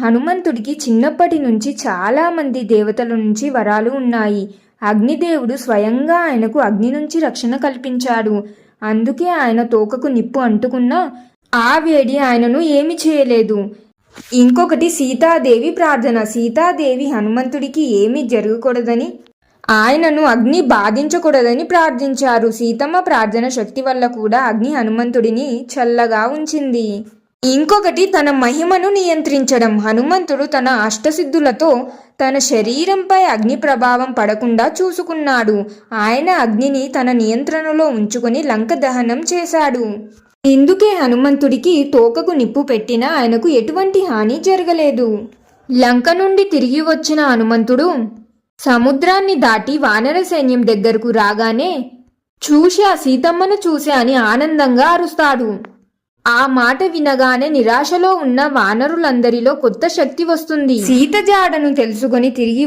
హనుమంతుడికి చిన్నప్పటి నుంచి చాలామంది దేవతల నుంచి వరాలు ఉన్నాయి. అగ్నిదేవుడు స్వయంగా ఆయనకు అగ్ని నుంచి రక్షణ కల్పించాడు. అందుకే ఆయన తోకకు నిప్పు అంటుకున్నా ఆ వేడి ఆయనను ఏమి చేయలేదు. ఇంకొకటి సీతాదేవి ప్రార్థన. సీతాదేవి హనుమంతుడికి ఏమీ జరగకూడదని ఆయనను అగ్ని బాధించకూడదని ప్రార్థించారు. సీతమ్మ ప్రార్థన శక్తి వల్ల కూడా అగ్ని హనుమంతుడిని చల్లగా ఉంచింది. ఇంకొకటి తన మహిమను నియంత్రించడం. హనుమంతుడు తన అష్టసిద్ధులతో తన శరీరంపై అగ్ని ప్రభావం పడకుండా చూసుకున్నాడు. ఆయన అగ్నిని తన నియంత్రణలో ఉంచుకొని లంక దహనం చేశాడు. ఇందుకే హనుమంతుడికి తోకకు నిప్పు పెట్టినా ఆయనకు ఎటువంటి హాని జరగలేదు. లంక నుండి తిరిగి వచ్చిన హనుమంతుడు సముద్రాన్ని దాటి వానర సైన్యం దగ్గరకు రాగానే చూశా సీతమ్మను చూశా అని ఆనందంగా అరుస్తాడు. ఆ మాట వినగానే నిరాశలో ఉన్న వానరులందరిలో కొత్త శక్తి వస్తుంది. సీత జాడను తెలుసుకొని తిరిగి